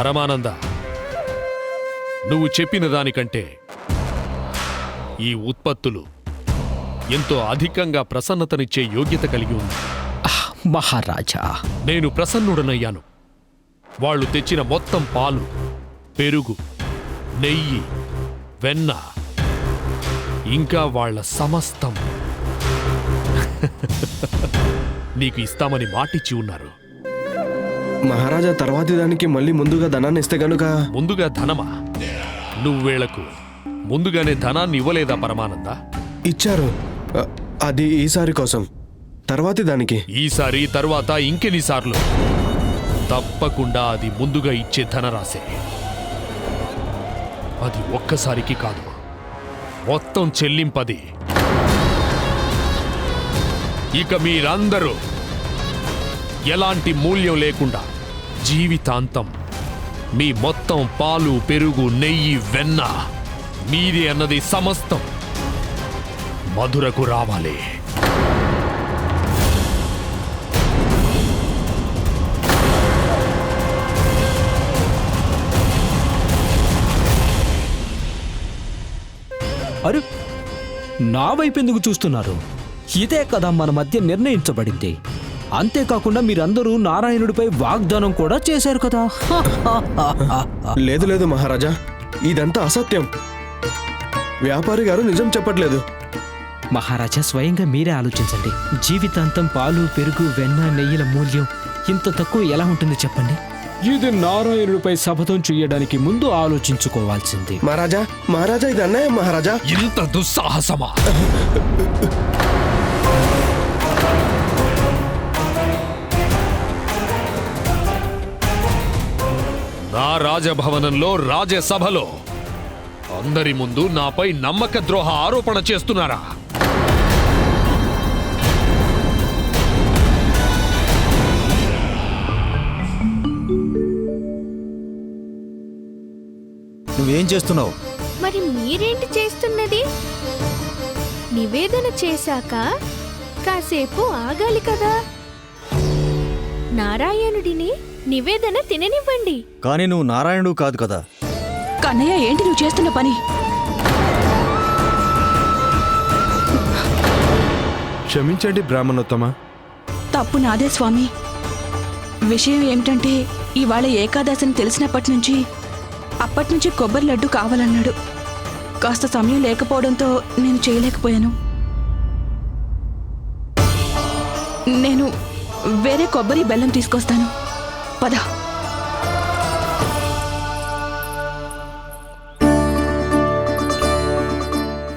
పరమానంద నువ్వు చెప్పిన దానికంటే ఈ ఉత్పత్తులు ఎంతో అధికంగా ప్రసన్నతనిచ్చే యోగ్యత కలిగి ఉంది. మహారాజా. నేను ప్రసన్నుడనయ్యాను. వాళ్ళు తెచ్చిన మొత్తం పాలు పెరుగు నెయ్యి వెన్న ఇంకా వాళ్ళ సమస్తం. నీకు ఇస్తామని మాటిచ్చి ఉన్నారు. మహారాజా తర్వాతి దానికి మళ్ళీ ముందుగా ధనాన్ని ఇస్తే గనుక? ముందుగా ధనమా? నువ్వు వీళ్ళకు ముందుగానే ధనాన్ని ఇవ్వలేదా పరమానంద? ఇచ్చారు. అ, అది ఈసారి కోసం. తర్వాతి దానికి ఈసారి తర్వాత ఇంకెన్నిసార్లు తప్పకుండా అది ముందుగా ఇచ్చే ధనరాశే. అది ఒక్కసారికి కాదు. మొత్తం చెల్లింపది. ఇక మీరందరూ ఎలాంటి మూల్యం లేకుండా జీవితాంతం మీ మొత్తం పాలు పెరుగు నెయ్యి వెన్న మీది అన్నది సమస్తం మధురకు రావాలి. అరు నా వైపు ఎందుకు చూస్తున్నారు? ఇదే కదా మన మధ్య నిర్ణయించబడింది. అంతేకాకుండా మీరందరూ నారాయణుడిపై వాగ్దానం కూడా చేశారు కదా. లేదు లేదు మహారాజా. ఇదంతా అసత్యం. వ్యాపారి గారు నిజం చెప్పట్లేదు. మహారాజా స్వయంగా మీరే ఆలోచించండి. జీవితాంతం పాలు పెరుగు వెన్న నెయ్యిల మూల్యం ఇంత తక్కువ ఎలా ఉంటుంది చెప్పండి? ఇది నారాయణుడిపై శపథం చేయడానికి ముందు ఆలోచించుకోవాల్సింది. మహారాజా మహారాజా ఇది అన్యాయం మహారాజా. ఇంత దుస్సాహసమా? నా రాజభవనంలో రాజ్యసభలో. అందరి ముందు నాపై నమ్మక ద్రోహ ఆరోపణ చేస్తున్నారా? నువ్వేం చేస్తున్నావు? మరి మీరేంటి చేస్తున్నది? నివేదన చేశాక కాసేపు ఆగాలి కదా? నారాయణుడిని నివేదన తిననివ్వండి. కానీ నువ్వు నారాయణుడు కాదు కదా. కన్నయ్య ఏంటి నువ్వు చేస్తున్న పని? క్షమించండి బ్రాహ్మణోత్తమ. తప్పు నాదే స్వామి. విషయం ఏమిటంటే ఇవాళ ఏకాదశిని తెలిసినప్పటి నుంచి అప్పటి నుంచి కొబ్బరి లడ్డు కావాలన్నాడు. కాస్త సమయం లేకపోవడంతో నేను చేయలేకపోయాను. నేను వేరే కొబ్బరి బెల్లం తీసుకొస్తాను. పద.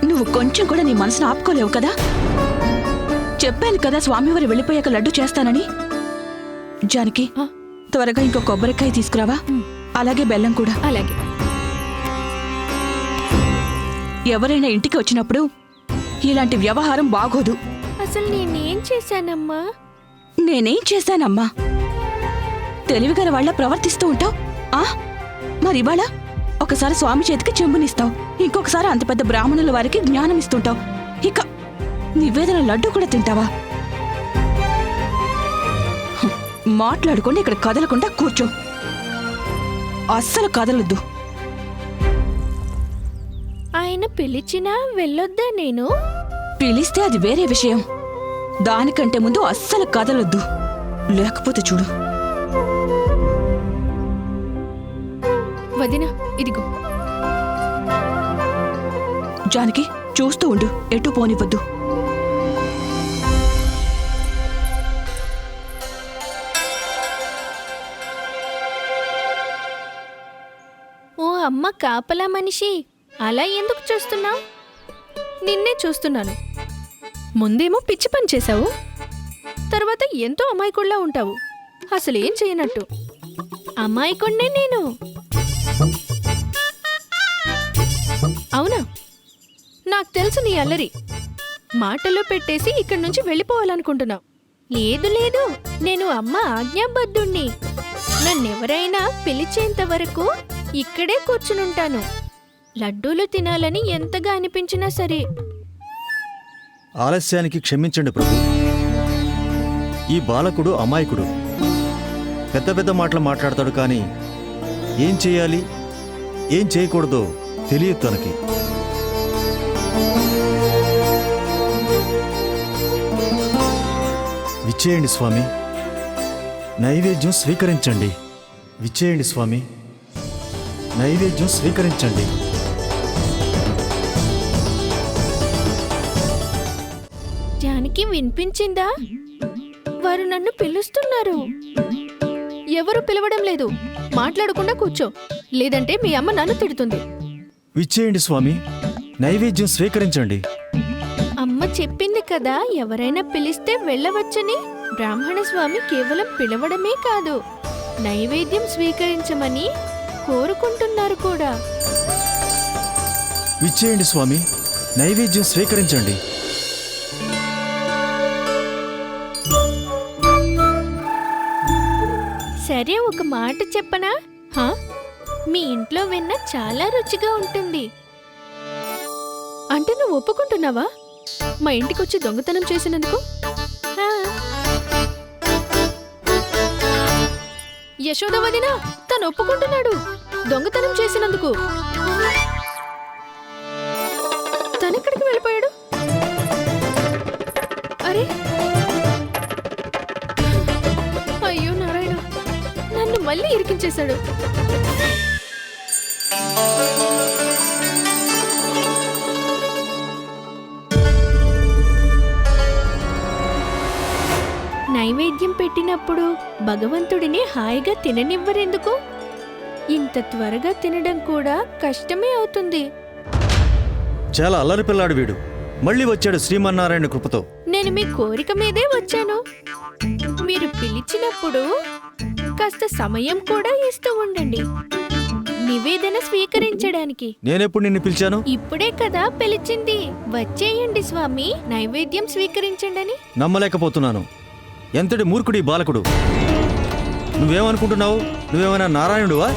నువ్వు కొంచెం కూడా నీ మనసును ఆపుకోలేవు కదా? చెప్పాను కదా స్వామివారి వెళ్ళిపోయాక లడ్డు చేస్తానని. జానకి. త్వరగా ఇంకో కొబ్బరికాయ తీసుకురావా? అలాగే బెల్లం కూడా. అలాగే. ఎవరైనా ఇంటికి వచ్చినప్పుడు ఇలాంటి వ్యవహారం బాగోదు. అసలు నేనేం చేశానమ్మా? నేనేం చేశానమ్మా? తెలివిగల వాళ్ళ ప్రవర్తిస్తూ ఉంటావు? ఆ? మరి ఇవాళ ఒకసారి స్వామి చేతికి చెంబునిస్తావు. ఇంకొకసారి అంత పెద్ద బ్రాహ్మణుల వారికి జ్ఞానం ఇస్తుంటావు ఇక నివేదన లడ్డు కూడా తింటావా? హ్మ్, మాట్లాడుకొని ఇక్కడ కదలకుండా కూర్చో. అస్సలు కదలొద్దు. ఆయన పిలిచినా వెళ్ళొద్దా నేను? పిలిస్తే అది వేరే విషయం. దానికంటే ముందు అస్సలు కదలొద్దు. లేకపోతే చూడు. వదిన ఇదిగో. జానకి చూస్తూ ఉండు. ఎటు పోనివ్వద్దు. ఓ అమ్మ కాపలా మనిషి అలా ఎందుకు చూస్తున్నావు? నిన్నే చూస్తున్నాను. ముందేమో పిచ్చి పని చేశావు. తర్వాత ఎంతో అమాయకుడిలా ఉంటావు. అసలేం చేయనట్టు. అమాయకుడినే నేను. అవునా? నాకు తెలుసు నీ అల్లరి. మాటల్లో పెట్టేసి ఇక్కడి నుంచి వెళ్ళిపోవాలనుకుంటున్నావు. లేదు లేదు. నేను అమ్మ ఆజ్ఞాబద్ధుణ్ణి. నన్నెవరైనా పిలిచేంత వరకు ఇక్కడే కూర్చునుంటాను. లడ్డూలు తినాలని ఎంతగా అనిపించినా సరే. ఆలస్యానికి క్షమించండి ప్రభు. ఈ బాలకుడు అమాయకుడు. పెద్ద పెద్ద మాటలు మాట్లాడతాడు కానీ ఏం చేయాలి? ఏం చేయకూడదో? తెలియదు తనకి. విచ్చేయండి స్వామి. నైవేద్యం స్వీకరించండి. విచ్చేయండి స్వామి. నైవేద్యం స్వీకరించండి. జానికి వినిపించిందా? వారు నన్ను పిలుస్తున్నారు. ఎవరు పిలవడం లేదు. మాట్లాడకుండా కూర్చో. లేదంటే మీ అమ్మ నన్ను తిడుతుంది. విచ్చేయండి స్వామి. నైవేద్యం స్వీకరించండి. అమ్మ చెప్పింది కదా ఎవరైనా పిలిస్తే వెళ్ళవచ్చని. బ్రాహ్మణ స్వామి కేవలం పిలవడమే కాదు నైవేద్యం స్వీకరించమని కోరుకుంటున్నారు కూడా. విచ్చేయండి స్వామి. నైవేద్యం స్వీకరించండి. సరే ఒక మాట చెప్పనా? మీ ఇంట్లో వెన్న చాలా రుచిగా ఉంటుంది. అంటే నువ్వు ఒప్పుకుంటున్నావా? మా ఇంటికి వచ్చి దొంగతనం చేసినందుకు. యశోద వదిన తను ఒప్పుకుంటున్నాడు. దొంగతనం చేసినందుకు. తనెక్కడికి వెళ్ళిపోయాడు? అరే! అయ్యో నారాయణ నన్ను మళ్ళీ ఇరికించేశాడు. నైవేద్యం పెట్టినప్పుడు భగవంతుడిని హాయిగా తిననివ్వరెందుకు? ఇంత త్వరగా తినడం కూడా కష్టమే అవుతుంది. చాలా అల్లరి పిల్లాడు వీడు. మళ్ళీ వచ్చాడు శ్రీమన్నారాయణ కృపతో. నేను మీ కోరిక మీదే వచ్చాను. మీరు పిలిచినప్పుడు కాస్త సమయం కూడా ఇస్తూ ఉండండి. నివేదన స్వీకరించడానికి. నేనెప్పుడు నిన్ను పిలిచాను? ఇప్పుడే కదా పిలిచింది. వచ్చేయండి స్వామి నైవేద్యం స్వీకరించండి నమ్మలేకపోతున్నాను. ఎంతటి మూర్ఖుడి బాలకుడు? నువ్వేమనుకుంటున్నావు? నువ్వేమైనా నారాయణుడువా?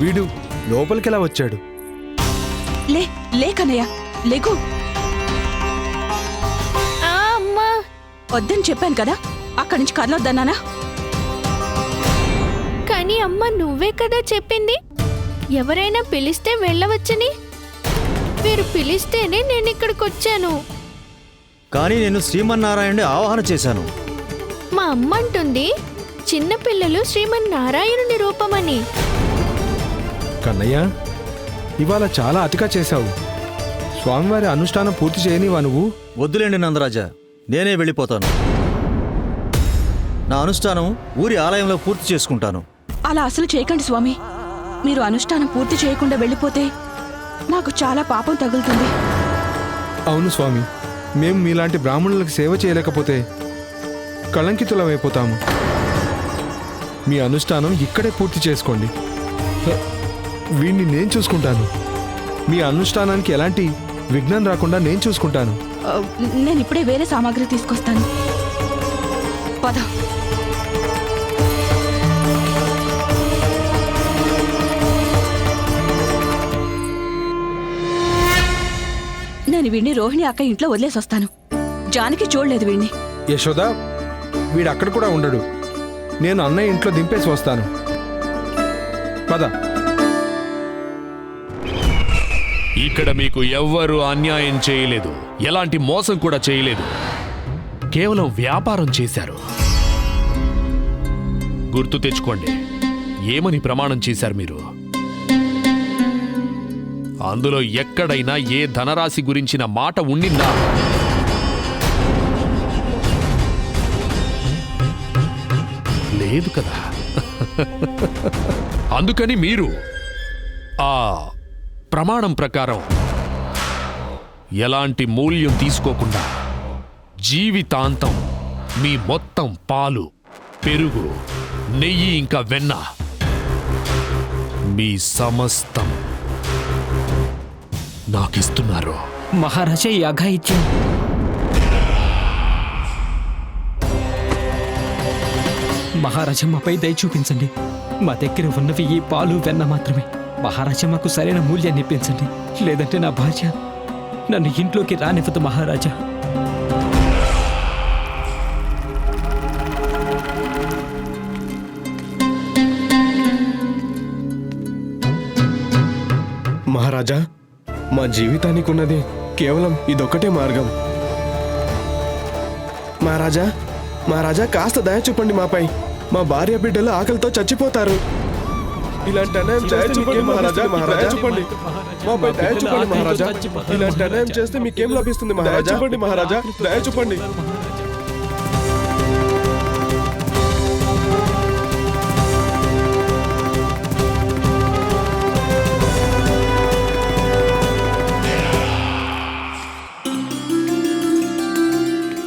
వీడు లోపలికెలా వచ్చాడు? లే లేకు. అమ్మా. వద్దని చెప్పాను కదా అక్కడి నుంచి కదలొద్దన్నానా కానీ అమ్మ నువ్వే కదా చెప్పింది? ఎవరైనా పిలిస్తే వెళ్ళవచ్చని? మీరు పిలిస్తేనే నేను ఇక్కడికి వచ్చాను కానీ నేను శ్రీమన్నారాయణుడి ఆవాహన చేశాను. మా అమ్మ అంటుంది చిన్నపిల్లలు శ్రీమన్నారాయణుని రూపమని. కన్నయ్య ఇవాళ చాలా అతిగా చేశావు. స్వామివారి అనుష్ఠానం పూర్తి చేయనివా నువ్వు? వద్దులేండి నందరాజా నేనే వెళ్ళిపోతాను. నా అనుష్ఠానం ఊరి ఆలయంలో పూర్తి చేసుకుంటాను. అలా అసలు చేయకండి స్వామి. మీరు అనుష్ఠానం పూర్తి చేయకుండా వెళ్ళిపోతే నాకు చాలా పాపం తగులుతుంది. అవును స్వామి మేము మీలాంటి బ్రాహ్మణులకు సేవ చేయలేకపోతే కళంకితులమైపోతాము మీ అనుష్ఠానం ఇక్కడే పూర్తి చేసుకోండి. వీణ్ణి నేను చూసుకుంటాను. మీ అనుష్ఠానానికి ఎలాంటి విఘ్నం రాకుండా నేను చూసుకుంటాను. నేను ఇప్పుడే వేరే సామాగ్రి తీసుకొస్తాను. పద. నేను వీడిని రోహిణి అక్క ఇంట్లో వదిలేసి వస్తాను జానికి చూడలేదు వీడిని యశోద వీడు అక్కడ కూడా ఉండడు. నేను అన్నయ్య ఇంట్లో దింపేసి వస్తాను. పద. ఇక్కడ మీకు ఎవ్వరూ అన్యాయం చేయలేదు. ఎలాంటి మోసం కూడా చేయలేదు. కేవలం వ్యాపారం చేశారు. గుర్తు తెచ్చుకోండి. ఏమని ప్రమాణం చేశారు మీరు? అందులో ఎక్కడైనా ఏ ధనరాశి గురించిన మాట ఉండిందా? లేదు కదా. అందుకని మీరు ఆ ప్రమాణం ప్రకారం ఎలాంటి మూల్యం తీసుకోకుండా జీవితాంతం మీ మొత్తం పాలు పెరుగు నెయ్యి ఇంకా వెన్న మీ సమస్త నాకిస్తున్నారు. మహారాజా ఈ అఘాయిత్యం. మహారాజా మాపై దయ చూపించండి. మా దగ్గర ఉన్నవి ఈ పాలు వెన్న మాత్రమే. మహారాజా మాకు సరైన మూల్యాన్ని ఇప్పించండి. లేదంటే నా భార్య నన్ను ఇంట్లోకి రానివ్వదు మహారాజా. మహారాజా మా జీవితానికి ఉన్నది కేవలం ఇదొక్కటే మార్గం. మహారాజా మహారాజా కాస్త దయ చూపండి మాపై. మా భార్య బిడ్డలు ఆకలితో చచ్చిపోతారు. ఇలాంటి అన్యాయం దయ చూపండి మహారాజా దయ చూపండి. మాపై దయ చూపండి మహారాజా. ఇలాంటి అన్యాయం చేస్తే మీకేం లభిస్తుంది మహారాజా? చూపండి మహారాజా. దయ చూపండి.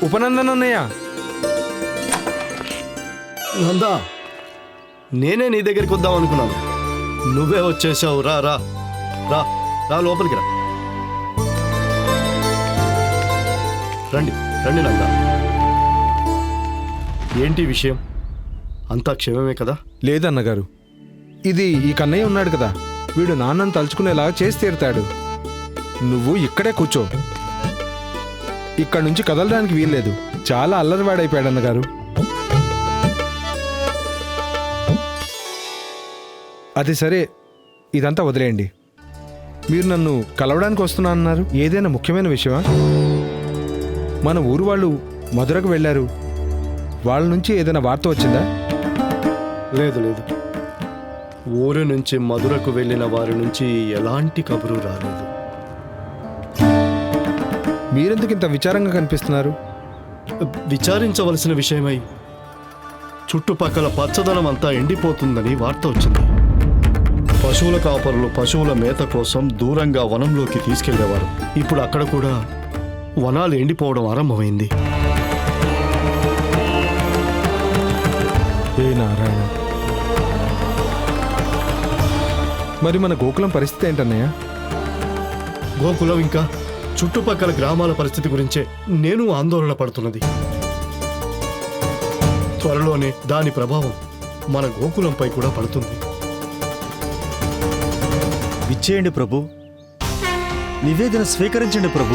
ఉపనందన్ అన్నయ్య నందా నేనే నీ దగ్గరికి వద్దాం అనుకున్నాను. నువ్వే వచ్చేసావు రా రా రా రా లోపలికి రా. రండి రండి నందా. ఏంటి విషయం? అంతా క్షేమమే కదా? లేదన్నగారు ఇది ఈ కన్నయ్య ఉన్నాడు కదా. వీడు నాన్నను తలుచుకునేలాగా చేసి తీరుతాడు. నువ్వు ఇక్కడే కూర్చో. ఇక్కడ నుంచి కదలడానికి వీల్లేదు. చాలా అల్లరివాడైపోయాడు అన్నగారు. అది సరే ఇదంతా వదిలేయండి. మీరు నన్ను కలవడానికి వస్తున్నా అన్నారు? ఏదైనా ముఖ్యమైన విషయమా? మన ఊరు వాళ్ళు మధురకు వెళ్ళారు. వాళ్ళ నుంచి ఏదైనా వార్త వచ్చిందా? లేదు లేదు. ఊరు నుంచి మధురకు వెళ్ళిన వారి నుంచి ఎలాంటి కబురు రాలేదు. మీరెందుకు ఇంత విచారంగా కనిపిస్తున్నారు? విచారించవలసిన విషయమై చుట్టుపక్కల పచ్చదనం అంతా ఎండిపోతుందని వార్త వచ్చింది. పశువుల కాపరులు పశువుల మేత కోసం దూరంగా వనంలోకి తీసుకెళ్ళేవారు. ఇప్పుడు అక్కడ కూడా వనాలు ఎండిపోవడం ఆరంభమైంది. ఏ నారాయణ? మరి మన గోకులం పరిస్థితి ఏంటన్నయ్య? గోకులం ఇంకా చుట్టుపక్కల గ్రామాల పరిస్థితి గురించే నేను ఆందోళన పడుతున్నది. త్వరలోనే దాని ప్రభావం మన గోకులంపై కూడా పడుతుంది. ఇచ్చేయండి ప్రభు. నివేదన స్వీకరించండి ప్రభు.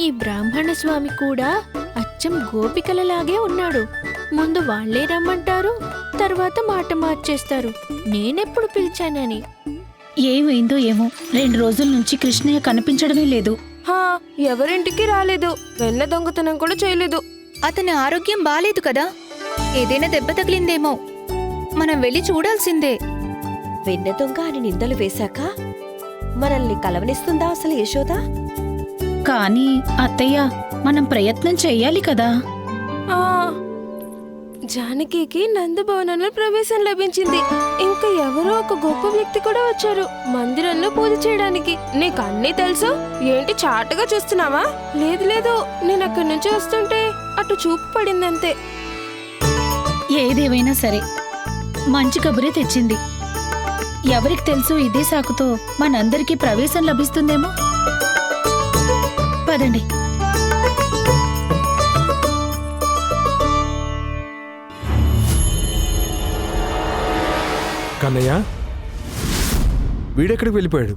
ఈ బ్రాహ్మణ స్వామి కూడా అచ్చం గోపికలలాగే ఉన్నాడు. ముందు వాళ్ళే రమ్మంటారు తర్వాత మాట మార్చేస్తారు. నేనెప్పుడు పిలిచానని? ఏమైందో ఏమో. రెండు రోజుల నుంచి కృష్ణయ్య కనిపించడమే లేదు. హా ఎవరింటికి రాలేదు. వెన్న దొంగతనం కూడా చేయలేదు. అతని ఆరోగ్యం బాలేదు కదా? ఏదైనా దెబ్బ తగిలిందేమో. మనం వెళ్ళి చూడాల్సిందే. వెన్న దొంగ అని నిందలు వేశాక మనల్ని కలవనిస్తుందా అసలు యశోదా? కానీ అత్తయ్య మనం ప్రయత్నం చెయ్యాలి కదా. ఆ, జానకికి నందభవనంలో ప్రవేశం లభించింది. ఇంకా ఎవరో ఒక గొప్ప వ్యక్తి కూడా వచ్చారు. మందిరంలో పూజ చేయడానికి. నీకు అన్నీ తెలుసు? ఏంటి చాటుగా చూస్తున్నావా? లేదు లేదు. నేను అక్కడి నుంచి వస్తుంటే అటు చూపు పడిందంతే. ఏదేమైనా సరే మంచి కబురే తెచ్చింది. ఎవరికి తెలుసు ఇదే సాకుతో మనందరికీ ప్రవేశం లభిస్తుందేమో? పదండి. కన్నయ్య వీడెక్కడికి వెళ్ళిపోయాడు?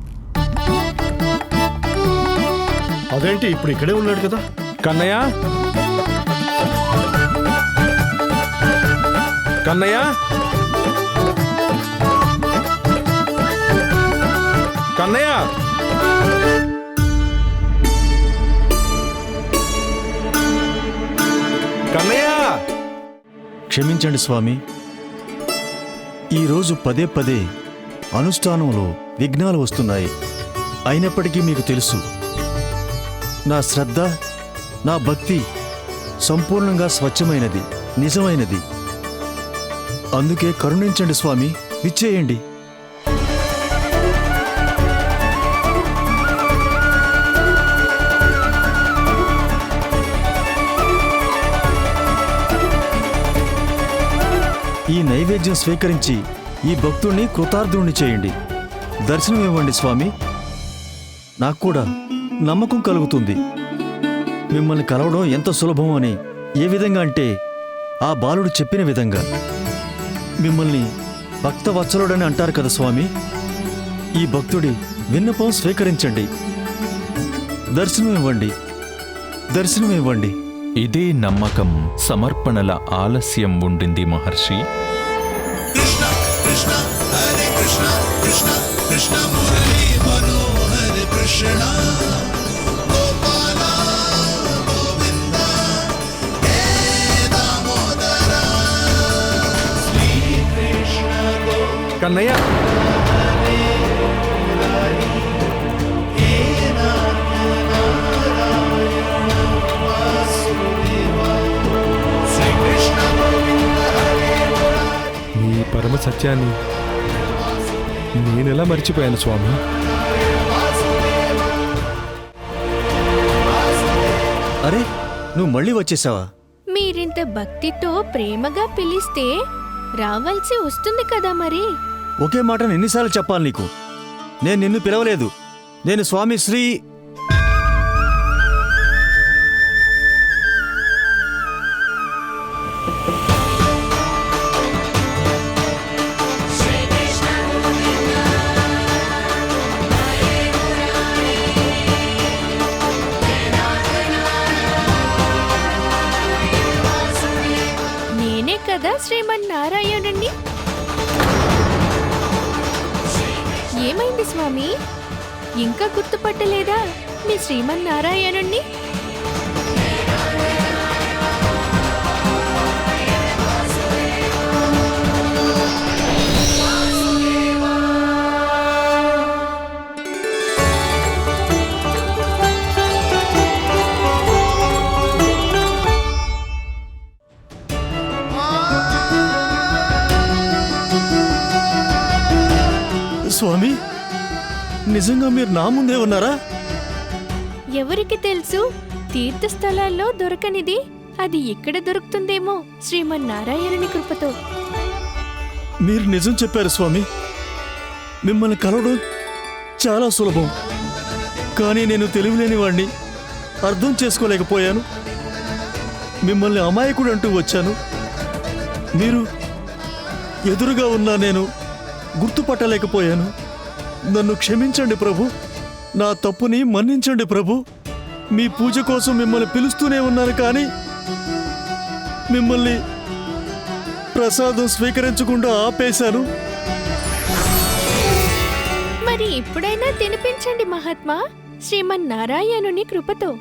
అదేంటి ఇప్పుడు ఇక్కడే ఉన్నాడు కదా? కన్నయ్య? కన్నయ్య? కన్నయ్య? కన్నయ్య? క్షమించండి స్వామి ఈరోజు పదే పదే అనుష్ఠానంలో విఘ్నాలు వస్తున్నాయి. అయినప్పటికీ మీకు తెలుసు నా శ్రద్ధ నా భక్తి సంపూర్ణంగా స్వచ్ఛమైనది నిజమైనది. అందుకే కరుణించండి స్వామి విచ్చేయండి ఈ నైవేద్యం స్వీకరించి ఈ భక్తుణ్ణి కృతార్థుణ్ణి చేయండి. దర్శనం ఇవ్వండి స్వామి. నాకు కూడా నమ్మకం కలుగుతుంది. మిమ్మల్ని కలవడం ఎంత సులభం అని ఏ విధంగా అంటే ఆ బాలుడు చెప్పిన విధంగా. మిమ్మల్ని భక్తవత్సలుడని అంటారు కదా స్వామి. ఈ భక్తుడి విన్నపం స్వీకరించండి. దర్శనం ఇవ్వండి దర్శనం ఇవ్వండి ఇదే నమ్మకం సమర్పణల ఆలస్యం ఉండింది మహర్షి. కృష్ణ కృష్ణ హరే కన్నయ్య. పరమ సత్యాన్ని నేనెలా మర్చిపోయాను స్వామి? అరే నువ్వు మళ్ళీ వచ్చేసావా? మీరింత భక్తితో ప్రేమగా పిలిస్తే రావాల్సి వస్తుంది కదా మరి? ఒకే మాటను ఎన్నిసార్లు చెప్పాలి నీకు? నేను నిన్ను పిలవలేదు. నేను స్వామి శ్రీ కదా శ్రీమన్నారాయణుణ్ణి? ఏమైంది స్వామి? ఇంకా గుర్తుపట్టలేదా మీ శ్రీమన్నారాయణుణ్ణి? స్వామి నిజంగా మీరు నా ముందే ఉన్నారా? ఎవరికి తెలుసు తీర్థస్థలాల్లో దొరకనిది అది ఇక్కడ దొరుకుతుందేమో శ్రీమన్నారాయణుని కృపతో. మీరు నిజం చెప్పారు స్వామి. మిమ్మల్ని కలవడం చాలా సులభం. కానీ నేను తెలివిలేని వాణ్ణి అర్థం చేసుకోలేకపోయాను. మిమ్మల్ని అమాయకుడు అంటూ వచ్చాను. మీరు ఎదురుగా ఉన్నా నేను గుర్తుపట్టలేకపోయాను. నన్ను క్షమించండి ప్రభు. నా తప్పుని మన్నించండి ప్రభు. మీ పూజ కోసం మిమ్మల్ని పిలుస్తూనే ఉన్నాను కానీ మిమ్మల్ని ప్రసాదం స్వీకరించకుండా ఆపేశాను. మరి ఇప్పుడైనా తినిపించండి మహాత్మా. శ్రీమన్నారాయణుని కృపతో.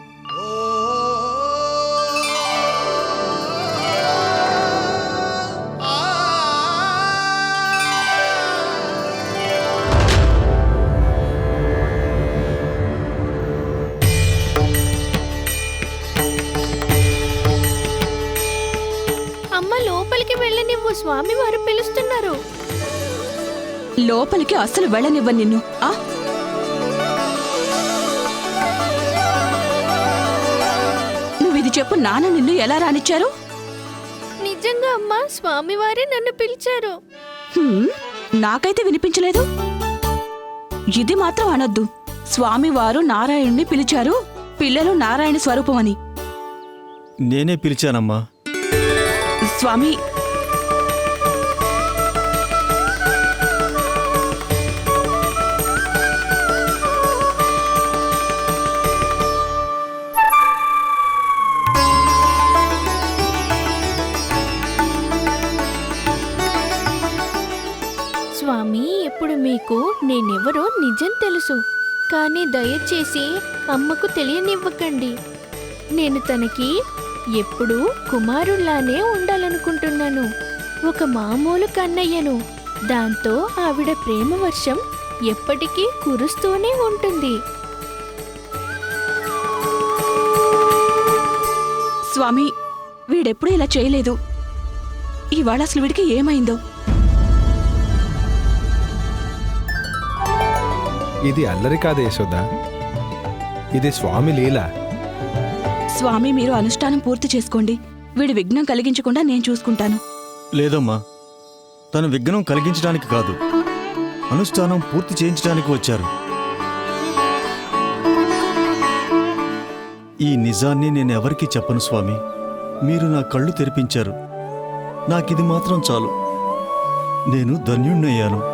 వెళ్ళనివ్వు స్వామి వారు పిలుస్తున్నారు. లోపలికి అస్సలు వెళ్ళనివ్వను నిన్ను. ఆ? నువ్వు ఇది చెప్పు నాన్న నిన్ను ఎలా రానిచ్చారు? నిజంగా అమ్మా స్వామివారే నన్ను పిలిచారు. హ్మ్, నాకైతే వినిపించలేదు. ఇది మాత్రం అనొద్దు. స్వామివారు నారాయణుణ్ణి పిలిచారు. పిల్లలు నారాయణ స్వరూపం అని నేనే పిలిచానమ్మా. స్వామి మీకు నేనెవరో నిజం తెలుసు. కానీ దయచేసి అమ్మకు తెలియనివ్వకండి. నేను తనకి ఎప్పుడూ కుమారుల్లానే ఉండాలనుకుంటున్నాను. ఒక మామూలు కన్నయ్యను. దాంతో ఆవిడ ప్రేమ వర్షం ఎప్పటికీ కురుస్తూనే ఉంటుంది. స్వామి వీడెప్పుడూ ఇలా చేయలేదు. ఇవాళ అసలు వీడికి ఏమైందో? ఇది అల్లరి కాదు యశోద. ఇది స్వామి లీల. స్వామి మీరు అనుష్ఠానం పూర్తి చేసుకోండి. వీడి విఘ్నం కలిగించకుండా నేను చూసుకుంటాను. లేదమ్మా. తను విఘ్నం కలిగించడానికి కాదు. అనుష్ఠానం పూర్తి చేయించడానికి వచ్చారు. ఈ నిజాన్ని నేను ఎవరికీ చెప్పను స్వామి. మీరు నా కళ్ళు తెరిపించారు. నాకిది మాత్రం చాలు. నేను ధన్యుణ్ణయ్యాను